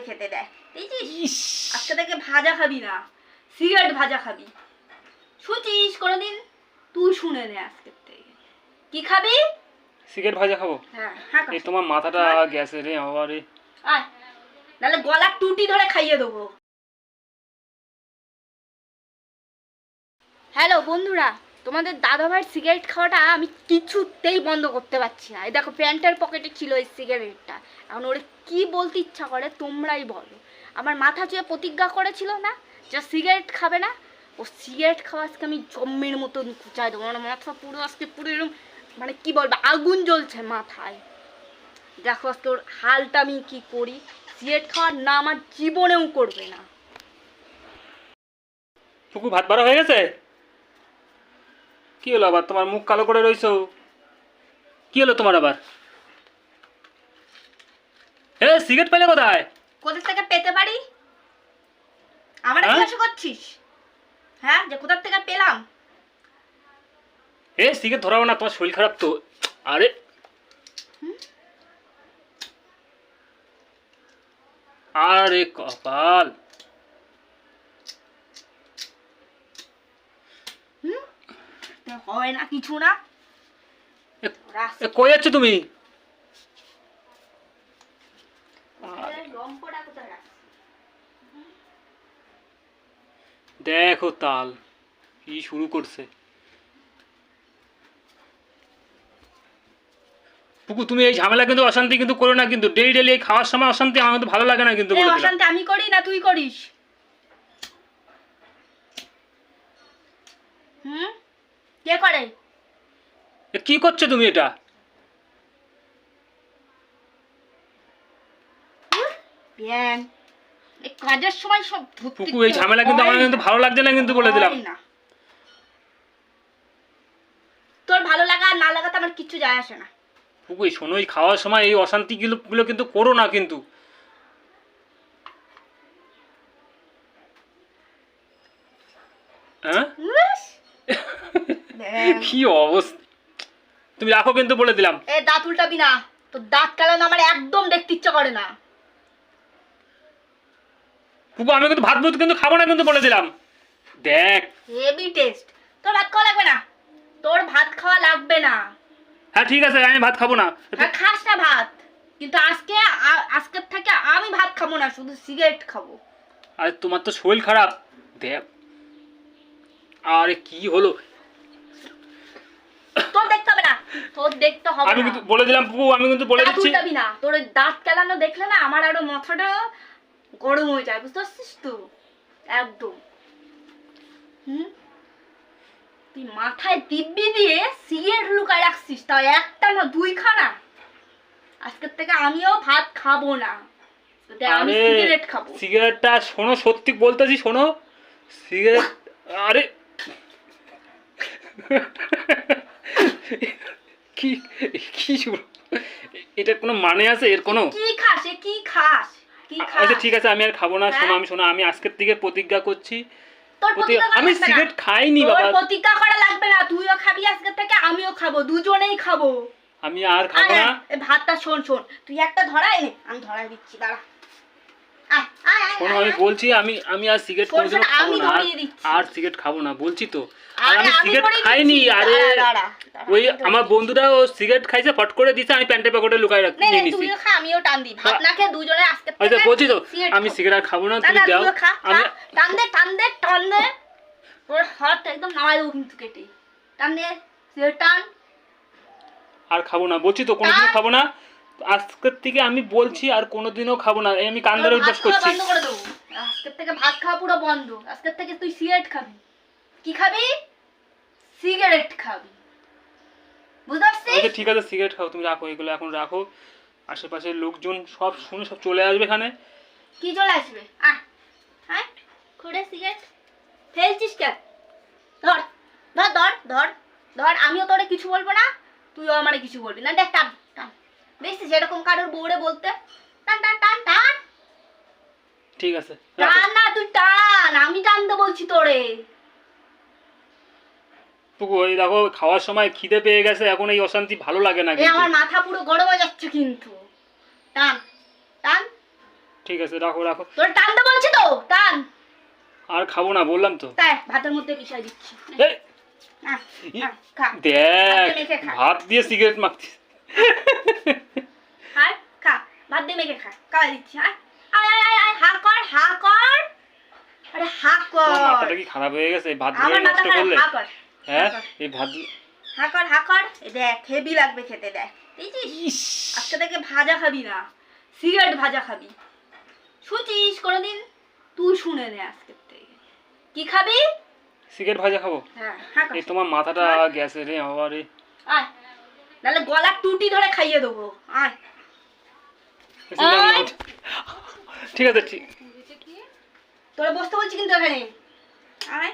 ভাবে খেতে দেয়। বুঝছিস আজকে থেকে ভাজা খাবি না সিগারেট ভাজা খাবি। শুনছিস? কোনোদিন তুই শুনে নে আজকের থেকে। কি খাবি? সিগারেট ভাজা খাব? হ্যাঁ হ্যাঁ এই তোমার মাথাটা গ্যাসে রে আমার রে। আয় নাহলে গলার টুটি ধরে খাইয়ে দেবো। হ্যালো বন্ধুরা তোমাদের দাদা ভাইয়ের সিগারেট খাওয়াটা আমি কিছুতেই বন্ধ করতে পারছি না। এই দেখো, প্যান্টের পকেটে ছিল এই সিগারেটটা এখন ওরে কি বলতে ইচ্ছা করে, তোমরাই বলো। আমার মাথা চুয়ে প্রতিজ্ঞা করেছিল না যে সিগারেট খাবে না। ও সিগারেট খাওয়া আজকে আমি জম্মের মতন কুচাই দেবো। মানে মাথা পুরো আজকে পুরো এরকম মানে কি বলব, আগুন জ্বলছে মাথায়। দেখো আজকে ওর হালটা আমি কি করি? সিগারেট খাওয়ার না আমার জীবনেও করবে না। ভাত বাড়া হয়ে গেছে? কি হলো আবার? তোমার মুখ কালো করে রইছো? কি হলো তোমার আবার? এ সিগারেট পেলে কোথায়? কোথা থেকে পেতে পারি? আমার হ্যাঁ? জিজ্ঞাসা করছিস? হ্যাঁ যে কোথা থেকে পেলাম? এ সিগারেট ধরাবো না তোমার শরীর খারাপ তো। আরে! আরে কপাল! হয় না কিছু না। কই যাচ্ছ তুমি? দেখো তাল কি শুরু করছে। পুকু তুমি এই ঝামেলা কিন্তু অশান্তি কিন্তু করো না কিন্তু ডেলি ডেলি এই খাওয়ার সময় অশান্তি আমার কিন্তু ভালো লাগে না কিন্তু অশান্তি আমি করি না তুই করিস। হুম? কে করে? এ, কি করছ তুমি এটা? এই কাজের সময় সব ধুতে পুকু এই ঝামেলা কিন্তু আমার কিন্তু ভালো লাগছে না কিন্তু বলে দিলাম। হয় না। তোর ভালো লাগা আর না লাগাতে আমার কিচ্ছু যায় আসে না। পুকু এই শোনো এই খাওয়ার সময় এই অশান্তি গুলো গুলো কিন্তু করো না কিন্তু। কি অবস্থা? তুমি রাখো কিন্তু বলে দিলাম। এ দাঁত উল্টাবি না। তোর দাঁত কালানো আমার একদম দেখতে ইচ্ছা করে না। পুকু আমি কিন্তু ভাত ভাত কিন্তু খাব না কিন্তু বলে দিলাম। দেখ। হেভি টেস্ট তোর ভাত খাওয়া লাগবে না? তোর ভাত খাওয়া লাগবে না। হ্যাঁ ঠিক আছে আমি ভাত খাব না। হ্যাঁ খাস না ভাত। কিন্তু আজকে আজকের থেকে আমি ভাত খাব না শুধু সিগারেট খাব। আরে তোমার তো শরীর খারাপ। দেখ। আরে কি হলো? তোর দেখতে হবে না। তোর দেখতে হবে আমি কিন্তু বলে দিলাম পুকু আমি কিন্তু বলে দিচ্ছি। উল্টাবি না। তোর দাঁত কেলানো দেখলে না আমার আরও মাথাটা গরম হয়ে যায় বুঝতে পারছিস তো? একদম। হুম? তুই মাথায় দিব্যি দিয়ে সিগারেট লুকায় রাখছিস তাও একটা না দুইখানা। আজকের থেকে আমিও ভাত খাব না। আমি সিগারেট খাব। সিগারেটটা শোনো সত্যি বলতেছি শোনো। সিগারেট আরে। কি কি এটার কোনো মানে আছে? এর কোনো? কি খাস? কি খাস? আচ্ছা ঠিক আছে আমি আর খাব না। শোনো হ্যাঁ? আমি শোনো আমি আজকের থেকে প্রতিজ্ঞা করছি। আমি সিগারেট খাইনি বাবা। প্রতিজ্ঞা করা লাগবে না। তুইও খাবি আজকের থেকে আমিও খাব। দুজনেই খাব। আমি আর খাব না। এ ভাতটা শোন শোন। তুই একটা ধরা এনে আমি ধরাই দিচ্ছি দাঁড়া। শোনো আমি বলছি আমি আমি আর সিগারেট কোনোদিনও খাব না আর- সিগারেট খাব না বলছি তো। আর আমি সিগারেট খাইনি আরে ওই আমার বন্ধুরা ও সিগারেট খাইছে ফট করে দিছে আমি প্যান্টে পকেটে লুকাই রাখ নে, নে, নিয়ে নিছি। তুইও খা আমিও টান দিই। খেয়ে দুজনে আজকে আচ্ছা বলছি তো আমি সিগারেট খাব না তুমি দাও। আমি টান দে টান দে টান দে। তোর হাত একদম নামাই দেবো কিন্তু কেটে। টান দে সিগারেট টান। আর খাব না বলছি তো কোনোদিনও খাব না। আজকের থেকে আমি বলছি আর কোনোদিনও খাব না। আমি কান ধরে অভ্যাস করছি। বন্ধ করে দেবো। আজকের থেকে ভাত খাওয়া পুরো বন্ধ। আজকের থেকে তুই সিগারেট খাবি। কি খাবি? সিগারেট খাবি। বুঝতে পারছিস? আচ্ছা ঠিক আছে সিগারেট খাও তুমি রাখো এগুলো এখন রাখো। আশেপাশের লোকজন সব শুনে সব চলে আসবে এখানে। কি চলে আসবে? আহ হ্যাঁ খুঁড়ে সিগারেট। ফেলছিস কেন? ধর ধর ধর ধর ধর আমিও তোরে কিছু বলব না তুইও আমারে কিছু বলবি না। দেখ টান টান। দেখছিস এরকম কারোর বউরে বলতে। টান টান টান টান। ঠিক আছে টান না তুই টান। আমি টানতে বলছি তোরে। ওই দেখো খাওয়ার সময় খিদে পেয়ে গেছে এখন এই অশান্তি ভালো লাগে না কিন্তু। আমার মাথা পুরো গরম হয়ে যাচ্ছে কিন্তু। টান টান। ঠিক আছে রাখো রাখো। তোর টানতে বলছি তো টান। আর খাব না বললাম তো। তাই ভাতের মধ্যে বিষয় দিচ্ছি। দেখ। ভাত দিয়ে সিগারেট মাখছি আয় খা ভাত দিয়ে মেখে খা খাওয়া দিচ্ছি আয় আয় আয় আয়, আয় হা কর হা কর। আরে হা তোমার কর মাথাটা কি খারাপ হয়ে গেছে? ভাত দিয়ে আমার মাথা নষ্ট করলে? হ্যাঁ হা কর। এই ভাত হা কর হা কর। দেখ হেভি লাগবে খেতে দেখ। দেখছিস? ইস, আজকে থেকে ভাজা খাবি না। সিগারেট ভাজা খাবি। শুনছিস কোনোদিন? তুই শুনে নে আজকে থেকে। কি খাবি? সিগারেট ভাজা খাব? হ্যাঁ এই তোমার মাথাটা গ্যাসে রে বাবা রে। আয়। নাহলে গলা টুটি ধরে খাইয়ে দেবো। আয়। আয়। ঠিক আছে ঠিক। তোরা বসতে বলছি কিন্তু এখানে। আয়।